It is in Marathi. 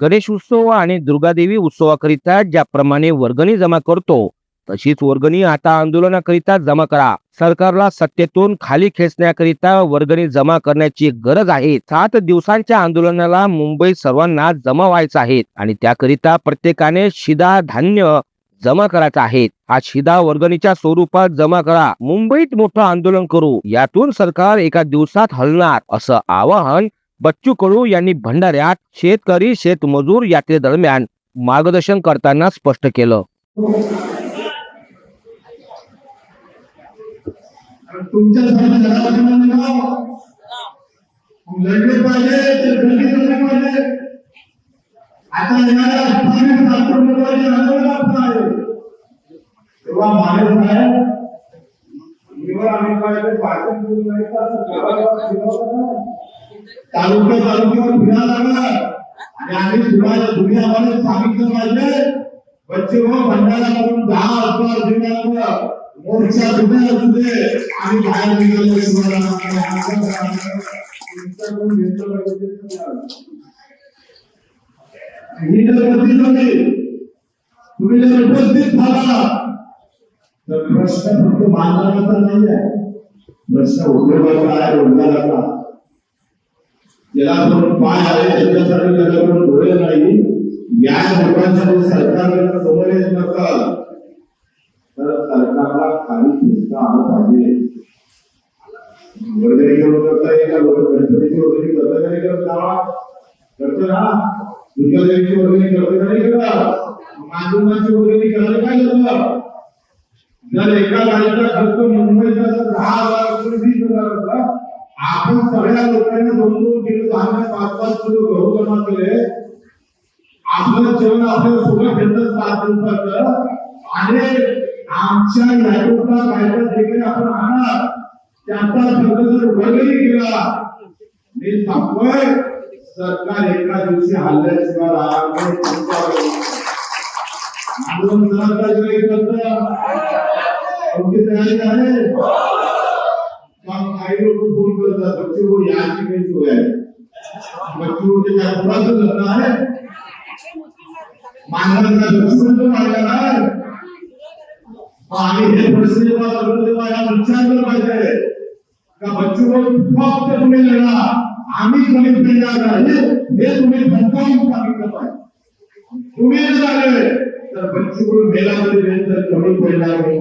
गणेश उत्सव आणि दुर्गादेवी उत्सवाकरिता ज्याप्रमाणे वर्गणी जमा करतो तशीच वर्गणी आता आंदोलनाकरिता जमा करा. सरकारला सत्तेतून खाली खेचण्याकरिता वर्गणी जमा करण्याची गरज आहे. सात दिवसांच्या आंदोलनाला मुंबईत सर्वांना जमा व्हायचं आहे आणि त्याकरिता प्रत्येकाने शिदा धान्य जमा करायचा आहे. हा शिदा वर्गणीच्या स्वरूपात जमा करा. मुंबईत मोठं आंदोलन करू. यातून सरकार एका दिवसात हलणार असं आवाहन बच्चू कडू यांनी भंडाऱ्यात शेतकरी शेतमजूर यात्रेदरम्यान मार्गदर्शन करताना स्पष्ट केलं. तेव्हा तालुक्या तालुक्यावर फिरायला लागला. आणि आम्ही सुरुवात दुनियामध्ये सांगितलं पाहिजे. बच्चे हो भंडारा करून दहा हजार दिवसाला मोर्चा कुठे असू दे. आम्ही बाहेर निघालो तुमच्याकडून जर उपस्थित होती. तुम्ही जर उपस्थित झाला तर प्रश्न फक्त मानवाचा नाही आहे प्रश्न उद्योगाचा आहे रोजगाराचा. ज्याला आपण पाय आले त्याच्यासाठी त्याला आपण डोळे नाही. या लोकांसाठी सरकारकडे समोर येत नसाल तर सरकारला काही खेचता आलं पाहिजे. वर्गणी करता येईल का? गणपतीची वर्गणी करता नाही करत गावात करतो ना. वर्गणी नाही करत मांडुमाची वर्गणी करायला काय जर एका गाडीचा सगळ्या लोकांनी दोन दोन किलो दहा पाच पाच किलो गहू जमा केले आपलं जेवण आपल्याला सगळं घेतलं सात दिवसाचं. आणि आमच्या यादूचा कायदा जे काही आपण आणणार त्याचा खर्च जर वर्गणी केला मी सांगतोय सरकार एका दिवशी हल्ल्याशिवाय राहणार आंदोलन करायचं आहे तयारी आहे? काही लोक फोन करतात बच्चे हो याची काही सोय आहे. बच्चे होते त्या लग्न आहे. हे प्रश्न जेव्हा तेव्हा या पाहिजे का बच्चे हो फक्त तुम्ही लढा. आम्ही कमी पेणार नाही हे तुम्ही धमकावून सांगितलं पाहिजे तुम्ही जर आले तर बच्चे मेला तर कमी पडणार नाही.